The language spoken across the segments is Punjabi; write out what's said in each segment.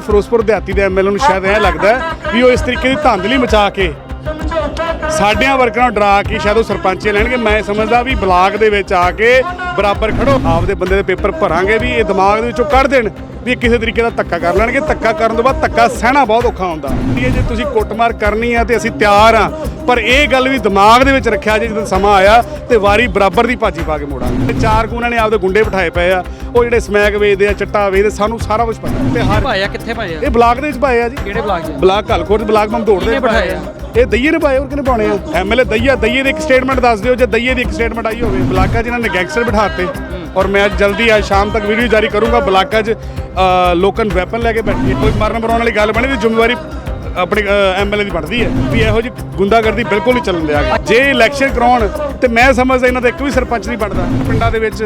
ਫਿਰੋਜ਼ਪੁਰ ਦਿਹਾਤੀ ਦੇ ਐਮਐਲਏ ਨੂੰ ਸ਼ਾਇਦ ਇਹ ਲੱਗਦਾ ਵੀ ਉਹ ਇਸ ਤਰੀਕੇ ਦੀ ਧਾਂਦਲੀ ਮਚਾ ਕੇ ਸਾਡਿਆਂ ਵਰਕਰਾਂ ਨੂੰ ਡਰਾ ਕੇ ਸ਼ਾਇਦ ਉਹ ਸਰਪੰਚ ਲੈਣਗੇ। ਮੈਂ ਸਮਝਦਾ ਵੀ ਬਲਾਕ ਦੇ ਵਿੱਚ ਆ ਕੇ ਬਰਾਬਰ ਖੜੋ। ਆਪਦੇ ਬੰਦੇ ਦੇ ਪੇਪਰ ਭਰਾਂਗੇ ਵੀ ਇਹ ਦਿਮਾਗ ਦੇ ਵਿੱਚੋਂ ਕੱਢ ਦੇਣ ਵੀ ਕਿਸੇ ਤਰੀਕੇ ਦਾ ਧੱਕਾ ਕਰ ਲੈਣਗੇ। ਧੱਕਾ ਕਰਨ ਤੋਂ ਬਾਅਦ ਧੱਕਾ ਸਹਿਣਾ ਬਹੁਤ ਔਖਾ ਹੁੰਦਾ। ਇਹ ਜੇ ਤੁਸੀਂ ਕੁੱਟਮਾਰ ਕਰਨੀ ਆ ਤੇ ਅਸੀਂ ਤਿਆਰ ਆ ਪਰ ਇਹ ਗੱਲ ਵੀ ਦਿਮਾਗ ਦੇ ਵਿੱਚ ਰੱਖਿਆ ਜੇ ਜਦੋਂ ਸਮਾਂ ਆਇਆ ਤੇ ਵਾਰੀ ਬਰਾਬਰ ਦੀ ਭਾਜੀ ਪਾ ਕੇ ਮੋੜਾਂਗੇ। ਤੇ ਚਾਰ ਕੁ ਉਹਨਾਂ ਨੇ ਆਪਦੇ ਗੁੰਡੇ ਬਿਠਾਏ ਪਏ ਆ। ਉਹ ਜਿਹੜੇ ਸਮੈਕ ਵੇਚਦੇ ਆ ਚਿੱਟਾ ਵੇਚਦੇ ਸਾਨੂੰ ਸਾਰਾ ਕੁਝ ਪਤਾ। ਤੇ ਹਰ ਭਾਇਆ ਕਿੱਥੇ ਭਾਇਆ? ਇਹ ਬਲਾਕ ਦੇ ਵਿੱਚ ਪਾਏ ਆ ਜੀ। ਕਿਹੜੇ ਬਲਾਕ 'ਚ ਬਲਾਕ ਹਲਕੋਟ ਬਲਾਕ ਮਮਦੋੜ ਦੇ ਕਿਹਨੇ ਬਿਠਾਏ ਆ? ਇਹ ਦਈਏ ਨੇ ਪਾਏ ਹੋਰ ਕਿਨੇ ਪਾਉਣੇ ਆ? ਐਮਐਲਏ ਦਈਆ ਦਈਏ ਦੀ ਇੱਕ ਸਟੇਟਮੈਂਟ ਦੱਸ ਦਿਓ ਜੇ ਦਈਏ ਦੀ ਇੱਕ ਸਟੇਟਮੈਂਟ ਆਈ ਹੋਵੇ। ਬਲਾਕਾ 'ਚ ਇਹਨਾਂ ਨੇ ਗੈਂਗਸਟਰ ਬਿਠਾਤੇ। ਔਰ ਮੈਂ ਅੱਜ ਜਲਦੀ ਅੱਜ ਸ਼ਾਮ ਤੱਕ ਵੀਡੀਓ ਜਾਰੀ ਕਰੂੰਗਾ। ਬਲਾਕਾ 'ਚ ਅ, ਲੋਕਨ ਵੈਪਨ ਲੈ ਕੇ ਬੈਠੇ। ਕੋਈ ਮਰਨ ਮਰਾਉਣ ਵਾਲੀ ਗੱਲ ਬਣੀ ਤੇ ਜ਼ਿੰਮੇਵਾਰੀ ਆਪਣੀ ਐਮਐਲਏ ਦੀ ਬਣਦੀ ਹੈ ਵੀ ਇਹੋ ਜਿਹੀ ਗੁੰਡਾਗਰਦੀ ਬਿਲਕੁਲ ਨਹੀਂ ਚੱਲਣ ਦਿਆਗੇ ਜੇ ਇਲੈਕਸ਼ਨ ਕਰਾਉਣ ਤੇ ਮੈਂ ਸਮਝਦਾ ਇਹਨਾਂ ਦਾ ਇੱਕ ਵੀ ਸਰਪੰਚ ਨਹੀਂ ਬਣਦਾ ਪਿੰਡਾਂ ਦੇ ਵਿੱਚ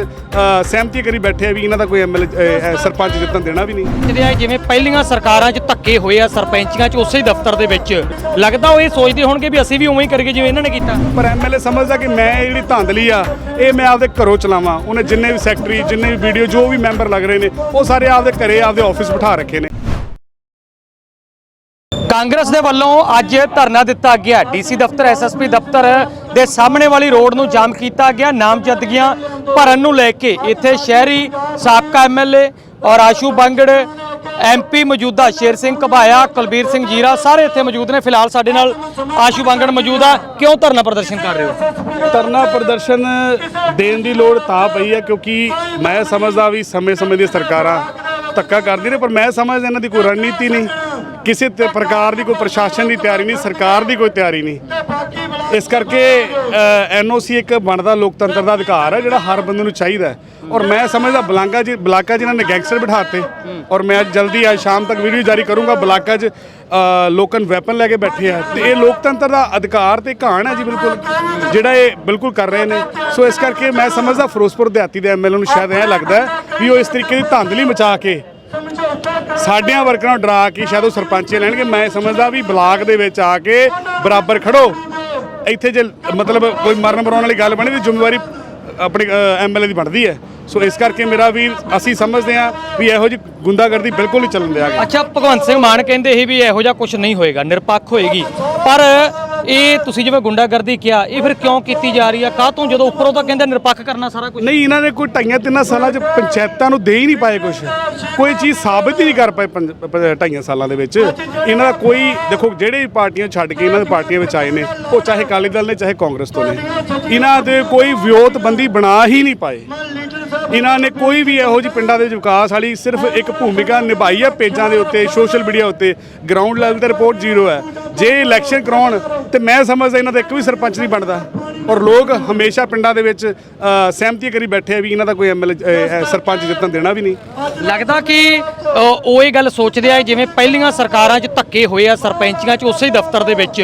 ਸਹਿਮਤੀ ਕਰੀ ਬੈਠੇ ਆ ਵੀ ਇਹਨਾਂ ਦਾ ਕੋਈ ਐਮਐਲਏ ਸਰਪੰਚ ਜਿੱਤਣ ਦੇਣਾ ਵੀ ਨਹੀਂ। ਜਿਵੇਂ ਪਹਿਲੀਆਂ ਸਰਕਾਰਾਂ 'ਚ ਧੱਕੇ ਹੋਏ ਆ ਸਰਪੰਚੀਆਂ 'ਚ ਉਸੇ ਹੀ ਦਫ਼ਤਰ ਦੇ ਵਿੱਚ। ਲੱਗਦਾ ਉਹ ਇਹ ਸੋਚਦੇ ਹੋਣਗੇ ਵੀ ਅਸੀਂ ਵੀ ਉਵੇਂ ਹੀ ਕਰੀਏ ਜਿਵੇਂ ਇਹਨਾਂ ਨੇ ਕੀਤਾ। ਪਰ ਐਮਐਲਏ ਸਮਝਦਾ ਕਿ ਮੈਂ ਜਿਹੜੀ ਧਾਂਦਲੀ ਆ ਇਹ ਮੈਂ ਆਪਦੇ ਘਰੋਂ ਚਲਾਵਾਂ। ਉਹਨੇ ਜਿੰਨੇ ਵੀ ਸੈਕਟਰੀ ਜਿੰਨੇ ਵੀ ਵੀਡੀਓ ਜੋ ਵੀ ਮੈਂਬਰ ਲੱਗ ਰਹੇ ਨੇ ਉਹ ਸਾਰੇ ਆਪਦੇ ਘਰੇ ਆਪਦੇ ਆਫਿਸ ਬਿਠਾ ਰੱਖੇ ਨੇ। ਕਾਂਗਰਸ ਦੇ ਵੱਲੋਂ ਅੱਜ ਧਰਨਾ ਦਿੱਤਾ ਗਿਆ। ਡੀਸੀ ਦਫ਼ਤਰ ਐਸਐਸਪੀ ਦਫ਼ਤਰ ਦੇ ਸਾਹਮਣੇ ਵਾਲੀ ਰੋਡ ਨੂੰ ਜਾਮ ਕੀਤਾ ਗਿਆ। ਨਾਮਜ਼ਦਗੀਆਂ ਭਰਨ ਨੂੰ ਲੈ ਕੇ ਇੱਥੇ ਸ਼ਹਿਰੀ ਸਾਬਕਾ ਐਮਐਲਏ ਔਰ ਆਸ਼ੂ ਬੰਗੜ ਐਮਪੀ ਮੌਜੂਦਾ ਸ਼ੇਰ ਸਿੰਘ ਘਬਾਇਆ, ਕੁਲਬੀਰ ਸਿੰਘ ਜੀਰਾ ਸਾਰੇ ਇੱਥੇ ਮੌਜੂਦ ਨੇ। ਫਿਲਹਾਲ ਸਾਡੇ ਨਾਲ ਆਸ਼ੂ ਬੰਗੜ ਮੌਜੂਦ ਆ। ਕਿਉਂ ਧਰਨਾ ਪ੍ਰਦਰਸ਼ਨ ਕਰ ਰਹੇ ਹੋ? ਧਰਨਾ ਪ੍ਰਦਰਸ਼ਨ ਦੇਣ ਦੀ ਲੋੜ ਤਾਂ ਪਈ ਹੈ ਕਿਉਂਕਿ ਮੈਂ ਸਮਝਦਾ ਵੀ ਸਮੇਂ-ਸਮੇਂ ਦੀਆਂ ਸਰਕਾਰਾਂ ਧੱਕਾ ਕਰਦੀ ਨੇ, ਪਰ ਮੈਂ ਸਮਝਦਾ ਇਹਨਾਂ ਦੀ ਕੋਈ ਰਣਨੀਤੀ ਨਹੀਂ। ਕਿਸੇ ਤੇ ਪ੍ਰਕਾਰ ਦੀ ਕੋਈ ਪ੍ਰਸ਼ਾਸਨ ਦੀ ਤਿਆਰੀ ਨਹੀਂ ਸਰਕਾਰ ਦੀ ਕੋਈ ਤਿਆਰੀ ਨਹੀਂ। ਇਸ ਕਰਕੇ ਐਨਓਸੀ ਇੱਕ ਬਣਦਾ ਲੋਕਤੰਤਰ ਦਾ ਅਧਿਕਾਰ ਹੈ ਜਿਹੜਾ ਹਰ ਬੰਦੇ ਨੂੰ ਚਾਹੀਦਾ ਹੈ। ਔਰ ਮੈਂ ਸਮਝਦਾ ਬਲਾਂਗਾ ਜੀ ਬਲਾਕਾ ਜਿਨ੍ਹਾਂ ਨੇ ਗੈਂਗਸਟਰ ਬਿਠਾਤੇ ਔਰ ਮੈਂ ਜਲਦੀ ਅੱਜ ਸ਼ਾਮ ਤੱਕ ਵੀਡੀਓ ਜਾਰੀ ਕਰੂੰਗਾ ਬਲਾਕਾ 'ਚ ਅ, ਲੋਕਨ ਵੈਪਨ ਲੈ ਕੇ ਬੈਠੇ ਆ। ਤੇ ਇਹ ਲੋਕਤੰਤਰ ਦਾ ਅਧਿਕਾਰ ਤੇ ਘਾਣ ਹੈ ਜੀ ਬਿਲਕੁਲ। ਜਿਹੜਾ ਇਹ ਬਿਲਕੁਲ ਕਰ ਰਹੇ ਨੇ। ਸੋ ਇਸ ਕਰਕੇ ਮੈਂ ਸਮਝਦਾ ਫਿਰੋਜ਼ਪੁਰ ਦਿਹਾਤੀ ਦੇ ਐਮਐਲਏ ਨੂੰ ਸ਼ਾਇਦ ਇਹ ਲੱਗਦਾ ਵੀ ਉਹ ਇਸ ਤਰੀਕੇ ਦੀ ਧਾਂਦਲੀ ਮਚਾ ਕੇ ਸਾਡਿਆਂ ਵਰਕਰਾਂ ਨੂੰ ਡਰਾ ਕੇ ਸ਼ਾਇਦ ਉਹ ਸਰਪੰਚੇ ਲੈਣਗੇ। ਮੈਂ ਸਮਝਦਾ ਵੀ ਬਲਾਕ ਦੇ ਵਿੱਚ ਆ ਕੇ ਬਰਾਬਰ ਖੜੋ। ਇੱਥੇ ਜੇ ਮਤਲਬ ਕੋਈ ਮਰਨ ਮਰਾਉਣ ਵਾਲੀ ਗੱਲ ਬਣੀ ਤੇ ਜ਼ਿੰਮੇਵਾਰੀ ਆਪਣੀ ਐਮਐਲਏ ਦੀ ਬਣਦੀ ਹੈ। ਸੋ ਇਸ ਕਰਕੇ ਮੇਰਾ ਵੀ ਅਸੀਂ ਸਮਝਦੇ ਹਾਂ ਵੀ ਇਹੋ ਜਿਹੀ ਗੁੰਡਾਗਰਦੀ ਬਿਲਕੁਲ ਨਹੀਂ ਚੱਲਣ ਦਿਆਗੇ ਅੱਛਾ, ਭਗਵੰਤ ਸਿੰਘ ਮਾਨ ਕਹਿੰਦੇ ਸੀ ਵੀ ਇਹੋ ਜਿਹਾ ਕੁਝ ਨਹੀਂ ਹੋਏਗਾ, ਨਿਰਪੱਖ ਹੋਏਗੀ। ਪਰ ਇਹ ਤੁਸੀਂ ਜਿਵੇਂ ਗੁੰਡਾਗਰਦੀ ਕਿਹਾ, ਇਹ ਫਿਰ ਕਿਉਂ ਕੀਤੀ ਜਾ ਰਹੀ ਆ? ਕਾਹ ਤੋਂ ਜਦੋਂ ਉੱਪਰੋਂ ਤਾਂ ਕਹਿੰਦੇ ਨਿਰਪੱਖ ਕਰਨਾ ਸਾਰਾ ਕੁਝ ਨਹੀਂ, ਇਹਨਾਂ ਨੇ ਕੋਈ ਢਾਈਆਂ ਤਿੰਨਾਂ ਸਾਲਾਂ 'ਚ ਪੰਚਾਇਤਾਂ ਨੂੰ ਦੇ ਹੀ ਨਹੀਂ ਪਾਏ ਕੁਝ ਕੋਈ ਚੀਜ਼ ਸਾਬਤ ਹੀ ਨਹੀਂ ਕਰ ਪਾਏ ਪੰਜ- ਪ- ਢਾਈਆਂ ਸਾਲਾਂ ਦੇ ਵਿੱਚ। ਇਹਨਾਂ ਦਾ ਕੋਈ, ਦੇਖੋ ਜਿਹੜੇ ਵੀ ਪਾਰਟੀਆਂ ਛੱਡ ਕੇ ਇਹਨਾਂ ਦੇ ਪਾਰਟੀਆਂ ਵਿੱਚ ਆਏ ਨੇ, ਉਹ ਚਾਹੇ ਅਕਾਲੀ ਦਲ ਨੇ, ਚਾਹੇ ਕਾਂਗਰਸ ਤੋਂ ਨੇ, ਇਹਨਾਂ ਦੇ ਕੋਈ ਵਿਉਂਤਬੰਦੀ ਬਣਾ ਹੀ ਨਹੀਂ ਪਾਏ। ਇਹਨਾਂ ਨੇ ਕੋਈ ਵੀ ਇਹੋ ਜਿਹੀ ਪਿੰਡਾਂ ਦੇ ਵਿੱਚ ਵਿਕਾਸ ਵਾਲੀ ਸਿਰਫ ਇੱਕ ਭੂਮਿਕਾ ਨਿਭਾਈ ਹੈ ਪੇਜਾਂ ਦੇ ਉੱਤੇ, ਸੋਸ਼ਲ ਮੀਡੀਆ ਉੱਤੇ। ਗਰਾਊਂਡ ਲੈਵਲ ਤੇ ਰਿਪੋਰਟ ਜ਼ੀਰੋ ਹੈ। ਜੇ ਇਲੈਕਸ਼ਨ ਕਰਾਉਣ ਤੇ ਮੈਂ ਸਮਝਦਾ ਇਹਨਾਂ ਦਾ ਇੱਕ ਵੀ ਸਰਪੰਚ ਨਹੀਂ ਬਣਦਾ। ਔਰ ਲੋਕ ਹਮੇਸ਼ਾ ਪਿੰਡਾਂ ਦੇ ਵਿੱਚ ਅ, ਸਹਿਮਤੀ ਕਰੀ ਬੈਠੇ ਆ ਵੀ ਇਹਨਾਂ ਦਾ ਕੋਈ ਐਮਐਲਏ ਸਰਪੰਚ ਜਿੱਤਣ ਦੇਣਾ ਵੀ ਨਹੀਂ। ਲੱਗਦਾ ਕਿ ਅ, ਉਹ ਇਹ ਗੱਲ ਸੋਚਦੇ ਆ ਜਿਵੇਂ ਪਹਿਲੀਆਂ ਸਰਕਾਰਾਂ 'ਚ ਧੱਕੇ ਹੋਏ ਆ ਸਰਪੰਚੀਆਂ 'ਚ ਉਸੇ ਦਫ਼ਤਰ ਦੇ ਵਿੱਚ।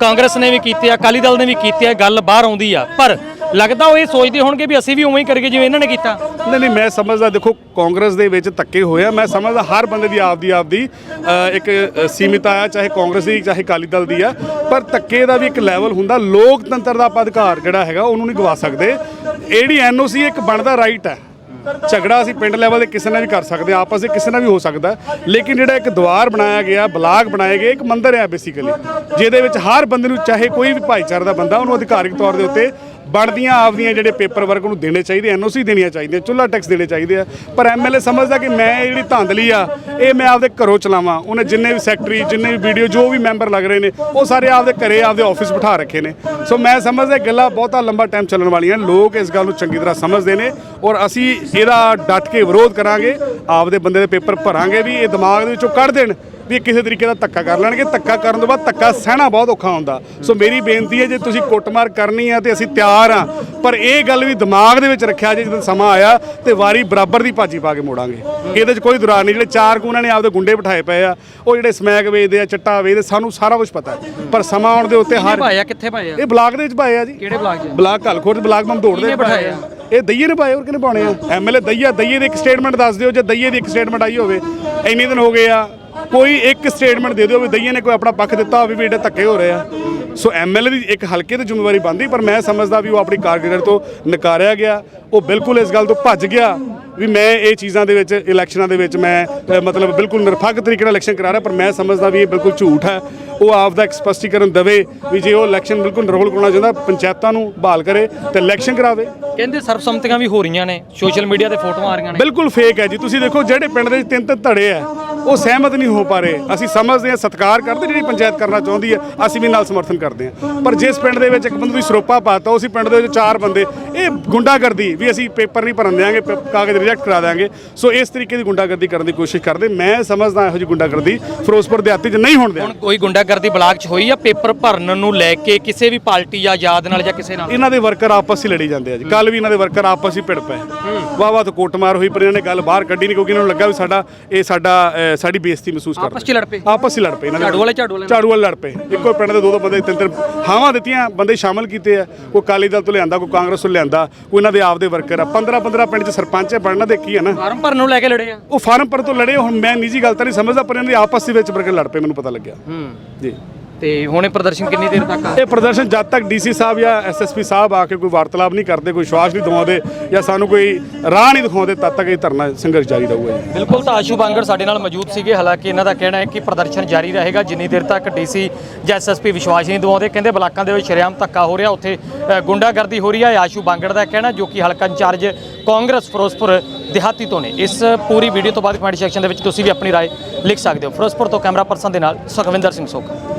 ਕਾਂਗਰਸ ਨੇ ਵੀ ਕੀਤੇ ਆ ਅਕਾਲੀ ਦਲ ਨੇ ਵੀ ਕੀਤੇ ਆ ਗੱਲ ਬਾਹਰ ਆਉਂਦੀ ਆ। ਪਰ ਲੱਗਦਾ ਉਹ ਇਹ ਸੋਚਦੇ ਹੋਣਗੇ ਵੀ ਅਸੀਂ ਵੀ ਉਵੇਂ ਹੀ ਕਰੀਏ ਜਿਵੇਂ ਇਹਨਾਂ ਨੇ ਕੀਤਾ। ਨਹੀਂ ਨਹੀਂ ਮੈਂ ਸਮਝਦਾ ਦੇਖੋ ਕਾਂਗਰਸ ਦੇ ਵਿੱਚ ਧੱਕੇ ਹੋਏ ਆ। ਮੈਂ ਸਮਝਦਾ ਹਰ ਬੰਦੇ ਦੀ ਆਪਦੀ ਆਪਦੀ ਅ, ਇੱਕ ਅ, ਸੀਮਿਤ ਆ ਚਾਹੇ ਕਾਂਗਰਸ ਦੀ ਚਾਹੇ ਅਕਾਲੀ ਦਲ ਦੀ ਆ। ਪਰ ਧੱਕੇ ਦਾ ਵੀ ਇੱਕ ਲੈਵਲ ਹੁੰਦਾ। ਲੋਕਤੰਤਰ ਦਾ ਆਪਾਂ ਅਧਿਕਾਰ ਜਿਹੜਾ ਹੈਗਾ ਉਹਨੂੰ ਨਹੀਂ ਗਵਾ ਸਕਦੇ। ਇਹ ਜਿਹੜੀ ਐਨਓਸੀ ਇੱਕ ਬਣਦਾ ਰਾਈਟ ਹੈ। ਝਗੜਾ ਅਸੀਂ ਪਿੰਡ ਲੈਵਲ ਤੇ ਕਿਸੇ ਨਾਲ ਵੀ ਕਰ ਸਕਦੇ ਹਾਂ ਆਪਸ ਵਿੱਚ ਕਿਸੇ ਨਾਲ ਵੀ ਹੋ ਸਕਦਾ ਹੈ। ਲੇਕਿਨ ਜਿਹੜਾ ਇੱਕ ਦੁਆਰ ਬਣਾਇਆ ਗਿਆ ਬਲਾਕ ਬਣਾਏ ਗਏ ਇੱਕ ਮੰਦਿਰ ਹੈ ਬੇਸਿਕਲੀ ਜਿਹਦੇ ਵਿੱਚ ਹਰ ਬੰਦੇ ਨੂੰ ਚਾਹੇ ਕੋਈ ਵੀ ਭਾਈਚਾਰੇ ਦਾ ਬੰਦਾ ਉਹਨੂੰ ਅਧਿਕਾਰਿਕ ਤੌਰ ਦੇ ਉੱਤੇ ਬਣਦੀਆਂ ਆਪਦੀਆਂ ਜਿਹੜੇ ਪੇਪਰ ਵਰਕ ਨੂੰ ਦੇਣੇ ਚਾਹੀਦੇ, ਐਨਓਸੀ ਦੇਣੀਆਂ ਚਾਹੀਦੀਆਂ ਚੁੱਲਾ ਟੈਕਸ ਦੇਣੇ ਚਾਹੀਦੇ ਆ। ਪਰ ਐਮਐਲਏ ਸਮਝਦਾ ਕਿ ਮੈਂ ਇਹ ਜਿਹੜੀ ਧਾਂਦਲੀ ਆ, ਇਹ ਮੈਂ ਆਪਦੇ ਘਰੋਂ ਚਲਾਵਾਂ। ਉਹਨੇ ਜਿੰਨੇ ਵੀ ਸੈਕਟਰੀ, ਜਿੰਨੇ ਵੀ ਵੀਡੀਓ, ਜੋ ਵੀ ਮੈਂਬਰ ਲੱਗ ਰਹੇ ਨੇ, ਉਹ ਸਾਰੇ ਆਪਦੇ ਘਰੇ, ਆਪਦੇ ਆਫਿਸ ਬਿਠਾ ਰੱਖੇ ਨੇ। ਸੋ ਮੈਂ ਸਮਝਦਾ ਗੱਲਾਂ ਬਹੁਤਾ ਲੰਬਾ ਟਾਈਮ ਚੱਲਣ ਵਾਲੀਆਂ ਲੋਕ ਇਸ ਗੱਲ ਨੂੰ ਚੰਗੀ ਤਰ੍ਹਾਂ ਸਮਝਦੇ ਨੇ ਔਰ ਅਸੀਂ ਇਹਦਾ ਡਟ ਕੇ ਵਿਰੋਧ ਕਰਾਂਗੇ। ਆਪਦੇ ਬੰਦੇ ਦੇ ਪੇਪਰ ਭਰਾਂਗੇ ਵੀ, ਇਹ ਦਿਮਾਗ ਦੇ ਵਿੱਚੋਂ ਕੱਢ ਦੇਣ। ਵੀ ਕਿਸੇ ਤਰੀਕੇ ਦਾ ਧੱਕਾ ਕਰ ਲੈਣਗੇ। ਧੱਕਾ ਕਰਨ ਤੋਂ ਬਾਅਦ ਧੱਕਾ ਸਹਿਣਾ ਬਹੁਤ ਔਖਾ ਹੁੰਦਾ। ਸੋ ਮੇਰੀ ਬੇਨਤੀ ਹੈ ਜੇ ਤੁਸੀਂ ਕੁੱਟਮਾਰ ਕਰਨੀ ਆ ਤੇ ਅਸੀਂ ਤਿਆਰ ਆ ਪਰ ਇਹ ਗੱਲ ਵੀ ਦਿਮਾਗ ਦੇ ਵਿੱਚ ਰੱਖਿਆ ਜੇ ਜਦੋਂ ਸਮਾਂ ਆਇਆ ਤੇ ਵਾਰੀ ਬਰਾਬਰ ਦੀ ਭਾਜੀ ਪਾ ਕੇ ਮੋੜਾਂਗੇ। ਇਹਦੇ 'ਚ ਕੋਈ ਦੁਰਾਰ ਨਹੀਂ। ਜਿਹੜੇ ਚਾਰ ਕੁ ਉਹਨਾਂ ਨੇ ਆਪਦੇ ਗੁੰਡੇ ਬਿਠਾਏ ਪਏ ਆ ਉਹ ਜਿਹੜੇ ਸਮੈਕ ਵੇਚਦੇ ਆ ਚਿੱਟਾ ਵੇਚਦੇ ਸਾਨੂੰ ਸਾਰਾ ਕੁਝ ਪਤਾ। ਪਰ ਸਮਾਂ ਆਉਣ ਦੇ ਉੱਤੇ ਹਰ ਭਾਇਆ ਕਿੱਥੇ ਭਾਇਆ ਇਹ ਬਲਾਕ ਦੇ ਵਿੱਚ ਪਾਏ ਆ ਜੀ। ਕਿਹੜੇ ਬਲਾਕ 'ਚ ਬਲਾਕ ਹਲਖੋਟ ਬਲਾਕ ਮਮਦੋੜ ਦੇ ਪਾਏ ਆ? ਇਹ ਦਈਏ ਨੇ ਪਾਏ ਹੋਰ ਕਿਹਨੇ ਪਾਉਣੇ ਆ? ਐਮਐਲਏ ਦਈਆ ਦਈਏ ਦੀ ਇੱਕ ਸਟੇਟਮੈਂਟ ਦੱਸ ਦਿਓ। ਜੇ ਦਈਏ ਦੀ ਇੱਕ ਸਟੇਟਮੈਂਟ ਆਈ ਹੋਵੇ ਇੰਨੇ ਦਿਨ ਹੋ ਗਏ ਆ ਕੋਈ ਇੱਕ ਸਟੇਟਮੈਂਟ ਦੇ ਦਿਓ ਵੀ ਦਈਏ ਨੇ ਕੋਈ ਆਪਣਾ ਪੱਖ ਦਿੱਤਾ ਹੋਵੇ ਵੀ ਇਹਦੇ ਧੱਕੇ ਹੋ ਰਹੇ ਆ। ਸੋ ਐਮਐਲਏ ਦੀ ਇੱਕ ਹਲਕੇ ਦੀ ਜ਼ਿੰਮੇਵਾਰੀ ਬਣਦੀ ਪਰ ਮੈਂ ਸਮਝਦਾ ਵੀ ਉਹ ਆਪਣੀ ਕਾਰਗੁਜ਼ਾਰੀ ਤੋਂ ਨਕਾਰਿਆ ਗਿਆ। ਉਹ ਬਿਲਕੁਲ ਇਸ ਗੱਲ ਤੋਂ ਭੱਜ ਗਿਆ ਵੀ ਮੈਂ ਇਹ ਚੀਜ਼ਾਂ ਦੇ ਵਿੱਚ ਇਲੈਕਸ਼ਨਾਂ ਦੇ ਵਿੱਚ ਮੈਂ ਮਤਲਬ ਬਿਲਕੁਲ ਨਿਰਪੱਖ ਤਰੀਕੇ ਨਾਲ ਇਲੈਕਸ਼ਨ ਕਰਾ ਰਿਹਾ ਪਰ ਮੈਂ ਸਮਝਦਾ ਵੀ ਇਹ ਬਿਲਕੁਲ ਝੂਠ ਹੈ। ਉਹ ਆਪ ਦਾ ਸਪਸ਼ਟੀਕਰਨ ਦੇਵੇ ਵੀ ਜੇ ਉਹ ਇਲੈਕਸ਼ਨ ਬਿਲਕੁਲ ਨਿਰੋਲ ਕਰਾਉਣਾ ਚਾਹੁੰਦਾ ਪੰਚਾਇਤਾਂ ਨੂੰ ਬਹਾਲ ਕਰੇ ਤੇ ਇਲੈਕਸ਼ਨ ਕਰਾਵੇ। ਕਹਿੰਦੇ ਸਰਬਸੰਮਤੀਆਂ ਵੀ ਹੋ ਰਹੀਆਂ ਨੇ ਸੋਸ਼ਲ ਮੀਡੀਆ ਤੇ ਫੋਟੋਆਂ ਆ ਰਹੀਆਂ ਨੇ। ਬਿਲਕੁਲ ਫੇਕ ਹੈ ਜੀ। ਤੁਸੀਂ ਦੇਖੋ ਜਿਹੜੇ ਪਿੰਡ ਦੇ ਤਿੰਨ ਤਿੰਨ ਧੜੇ ਆ ਉਹ ਸਹਿਮਤ ਨਹੀਂ ਹੋ ਪਾ ਰਹੇ। ਅਸੀਂ ਸਮਝਦੇ ਹਾਂ ਸਤਿਕਾਰ ਕਰਦੇ ਜਿਹੜੀ ਪੰਚਾਇਤ ਕਰਨਾ ਚਾਹੁੰਦੀ ਹੈ ਅਸੀਂ ਵੀ ਨਾਲ ਸਮਰਥਨ ਕਰਦੇ ਹਾਂ। ਪਰ ਜਿਸ ਪਿੰਡ ਦੇ ਵਿੱਚ ਇੱਕ ਬੰਦੇ ਤੁਸੀਂ ਸਰੋਪਾ ਪਾਤਾ ਉਸੇ ਪਿੰਡ ਦੇ ਵਿੱਚ ਚਾਰ ਬੰਦੇ ਇਹ ਗੁੰਡਾਗਰਦੀ ਵੀ ਅਸੀਂ ਪੇਪਰ ਨਹੀਂ ਭਰਨ ਦਿਆਂਗੇ ਪ- ਕਾਗਜ਼ ਰਿਜੈਕਟ ਕਰਾ ਦਿਆਂਗੇ। ਸੋ ਇਸ ਤਰੀਕੇ ਦੀ ਗੁੰਡਾਗਰਦੀ ਕਰਨ ਦੀ ਕੋਸ਼ਿਸ਼ ਕਰਦੇ। ਮੈਂ ਸਮਝਦਾ ਇਹੋ ਜਿਹੀ ਗੁੰਡਾਗਰਦੀ ਫਿਰੋਜ਼ਪੁਰ ਦਿਹਾਤੀ 'ਚ ਨਹੀਂ ਹੋਣ ਦਿਆਂਗੇ ਹੁਣ ਕੋਈ ਗੁੰਡਾਗਰਦੀ ਬਲਾਕ 'ਚ ਹੋਈ ਆ ਪੇਪਰ ਭਰਨ ਨੂੰ ਲੈ ਕੇ ਕਿਸੇ ਵੀ ਪਾਰਟੀ ਜਾਂ ਆਜ਼ਾਦ ਨਾਲ ਜਾਂ ਕਿਸੇ ਨਾਲ? ਇਹਨਾਂ ਦੇ ਵਰਕਰ ਆਪਸ ਵਿੱਚ ਲੜੀ ਜਾਂਦੇ ਆ ਜੀ। ਕੱਲ ਵੀ ਇਹਨਾਂ ਦੇ ਵਰਕਰ ਆਪਸ ਵਿੱਚ ਭਿੜ ਪਏ ਵਾਹ ਵਾਹ ਤੋਂ ਕੁੱਟਮਾਰ ਹੋਈ ਪਰ ਇਹਨਾਂ ਨੇ ਗੱਲ ਬਾਹਰ ਕੱਢੀ ਨਹੀਂ ਕਿਉਂਕਿ ਇਹਨਾਂ ਨੂੰ ਲੱਗਾ ਵੀ ਸਾਡਾ ਇਹ ਸਾਡਾ ਸਾਡੀ ਬੇਇੱਜ਼ਤੀ ਮਹਿਸੂਸ ਕਰਦੇ ਆਪਸ 'ਚ ਲੜ ਪਏ? ਆਪਸ ਵਿੱਚ ਲੜ ਪਏ ਇਹਨਾਂ ਦੇ ਝਾੜੂ ਵਾਲੇ ਝਾੜੂ ਵਾਲੇ ਝਾੜੂ ਵਾਲੇ ਲੜ ਪਏ। ਇੱਕੋ ਪਿੰਡ ਦੇ ਦੋ ਦੋ ਬੰਦੇ ਤਿੰਨ ਤਿੰਨ ਹਾਵਾਂ ਦਿੱਤੀਆਂ ਬੰਦੇ ਸ਼ਾਮਲ ਕੀਤੇ ਆ। ਕੋਈ ਕਾਲੀ ਦਲ ਤੋਂ ਲਿਆਂਦਾ ਕੋਈ ਕਾਂਗਰਸ ਤੋਂ ਲਿਆਂਦਾ ਕੋਈ ਇਹਨਾਂ ਦੇ ਆਪਦੇ ਵਰਕਰ ਆ। 15 15 ਪਿੰਡ 'ਚ ਸਰਪੰਚ ਹੈ ਬਣਨਾ ਤੇ ਕੀ ਹੈ ਨਾ? ਫਾਰਮ ਭਰਨ ਨੂੰ ਲੈ ਕੇ ਲੜੇ ਆ। ਉਹ ਫਾਰਮ ਪਰ ਤੋਂ ਲੜੇ ਹੁਣ ਮੈਂ ਨਿੱਜੀ ਗੱਲ ਤਾਂ ਨਹੀਂ ਸਮਝਦਾ ਪਰ ਇਹਨਾਂ ਦੇ ਆਪਸ ਦੇ ਵਿੱਚ ਵਰਕਰ ਲੜ ਪਏ ਮੈਨੂੰ ਪਤਾ ਲੱਗਿਆ। ਹੂੰ। ਜੀ। ਤੇ ਹੁਣ ਇਹ ਪ੍ਰਦਰਸ਼ਨ ਕਿੰਨੀ ਦੇਰ ਤੱਕ ਆ ਇਹ ਪ੍ਰਦਰਸ਼ਨ ਜਦ ਤੱਕ ਡੀਸੀ ਸਾਹਿਬ ਜਾਂ ਐਸਐਸਪੀ ਸਾਹਿਬ ਆ ਕੇ ਕੋਈ ਵਾਰਤਾਲਾਪ ਨਹੀਂ ਕਰਦੇ ਕੋਈ ਵਿਸ਼ਵਾਸ ਨਹੀਂ ਦਿਵਾਉਂਦੇ ਜਾਂ ਸਾਨੂੰ ਕੋਈ ਰਾਹ ਨਹੀਂ ਦਿਖਾਉਂਦੇ ਤਦ ਤੱਕ ਇਹ ਧਰਨਾ ਸੰਘਰਸ਼ ਜਾਰੀ ਰਹੂਗਾ ਜੀ ਬਿਲਕੁਲ ਤਾਂ ਆਸ਼ੂ ਬਾਂਗੜ ਸਾਡੇ ਨਾਲ ਮੌਜੂਦ ਸੀਗੇ ਹਾਲਾਂਕਿ ਇਹਨਾਂ ਦਾ ਕਹਿਣਾ ਹੈ ਕਿ ਪ੍ਰਦਰਸ਼ਨ ਜਾਰੀ ਰਹੇਗਾ ਜਿੰਨੀ ਦੇਰ ਤੱਕ ਡੀਸੀ ਜਾਂ ਐਸਐਸਪੀ ਵਿਸ਼ਵਾਸ ਨਹੀਂ ਦਿਵਾਉਂਦੇ ਕਹਿੰਦੇ ਬਲਾਕਾਂ ਦੇ ਵਿੱਚ ਸ਼ਰੇਆਮ ਧੱਕਾ ਹੋ ਰਿਹਾ ਉੱਥੇ ਅ, ਗੁੰਡਾਗਰਦੀ ਹੋ ਰਹੀ ਹੈ ਆਸ਼ੂ ਬਾਂਗੜ ਦਾ ਕਹਿਣਾ ਜੋ ਕਿ ਹਲਕਾ ਇੰਚਾਰਜ ਕਾਂਗਰਸ ਫਿਰੋਜ਼ਪੁਰ ਦਿਹਾਤੀ ਤੋਂ ਨੇ ਇਸ ਪੂਰੀ ਵੀਡੀਓ ਤੋਂ ਬਾਅਦ ਕਮੈਂਟ ਸੈਕਸ਼ਨ ਦੇ ਵਿੱਚ ਤੁਸੀਂ ਵੀ ਆਪਣੀ رائے ਲਿਖ ਸਕਦੇ ਹੋ ਫਿਰੋਜ਼ਪੁਰ ਤੋਂ ਕੈਮਰਾ ਪਰਸਨ ਦੇ ਨਾਲ ਸੁਖਵਿੰਦਰ ਸਿੰਘ ਸੋਖਾ